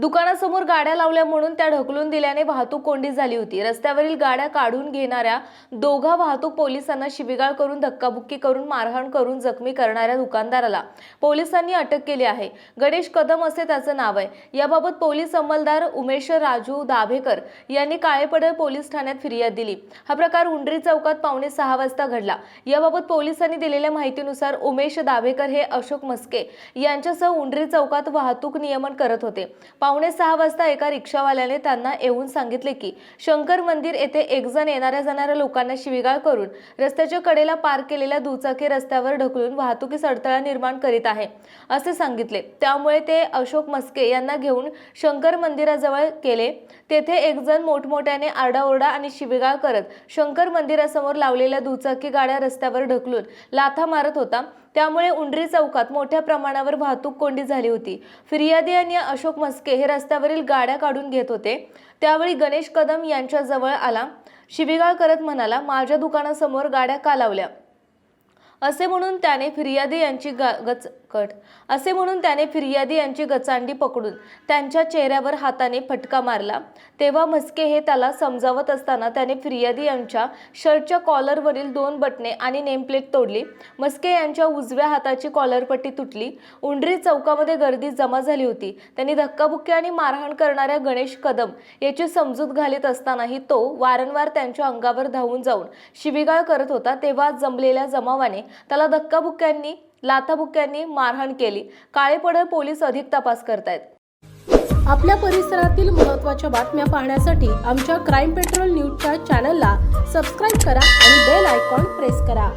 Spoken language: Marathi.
दुकानासमोर गाड्या लावल्या म्हणून त्या ढकलून दिल्याने वाहतूक कोंडी झाली होती. रस्त्यावरील गाड्या काढून घेणाऱ्या दोघा वाहतूक पोलिसांना शिबिगाळ करून धक्काबुक्की करून मारहाण करून जखमी करणाऱ्या दुकानदाराला पोलिसांनी अटक केली आहे. गणेश कदम असे त्याचं नाव आहे. याबाबत पोलीस अंमलदार उमेश राजू दाभेकर यांनी काळेपडळ पोलीस ठाण्यात फिर्याद दिली. हा प्रकार उंडरी चौकात पावणे सहा वाजता घडला. याबाबत पोलिसांनी दिलेल्या माहितीनुसार उमेश दाभेकर हे अशोक मस्के यांच्यासह उंडरी चौकात वाहतूक नियमन करत होते. पावणे सहा वाजता एका रिक्षावाल्याने त्यांना येऊन सांगितले की शंकर मंदिर येथे एक जण येणाऱ्या जाणाऱ्या लोकांना शिवीगाळ करून रस्त्याच्या कडेला पार्क केलेल्या दुचाकी रस्त्यावर ढकलून वाहतुकीस अडथळा निर्माण करीत आहे असे सांगितले. त्यामुळे ते अशोक मस्के यांना घेऊन शंकर मंदिराजवळ केले तेथे एक जण मोठमोठ्याने आरडाओरडा आणि शिवीगाळ करत शंकर मंदिरासमोर लावलेल्या दुचाकी गाड्या रस्त्यावर ढकलून लाथा मारत होता. त्यामुळे उंडरी चौकात मोठ्या प्रमाणावर वाहतूक कोंडी झाली होती. फिर्यादी आणि अशोक मस्के हे रस्त्यावरील गाड्या काढून घेत होते. त्यावेळी गणेश कदम यांच्या जवळ आला. शिवीगाळ करत म्हणाला माझ्या दुकानासमोर गाड्या का लावल्या? असे म्हणून त्याने फिर्यादी यांची गा गच कट असे म्हणून त्याने फिर्यादी यांची गचांडी पकडून त्यांच्या चेहऱ्यावर हाताने फटका मारला. तेव्हा म्हस्के हे त्याला समजावत असताना त्याने फिर्यादी यांच्या शर्टच्या कॉलरवरील दोन बटणे आणि नेमप्लेट तोडली. मस्के यांच्या उजव्या हाताची कॉलरपट्टी तुटली. उंडरी चौकामध्ये गर्दी जमा झाली होती. त्यांनी धक्काबुक्की आणि मारहाण करणाऱ्या गणेश कदम याची समजूत घालीत असतानाही तो वारंवार त्यांच्या अंगावर धावून जाऊन शिवीगाळ करत होता. तेव्हा जमलेल्या जमावाने त्याला धक्काबुक्क्यांनी लाथाबुक्क्यांनी मारहाण केली. काळेपडळ पोलीस अधिक तपास करतायत. आपल्या परिसरातील महत्त्वाच्या बातम्या पाहण्यासाठी आमच्या क्राईम पेट्रोल न्यूजच्या चॅनलला सबस्क्राईब करा आणि बेल आयकॉन प्रेस करा.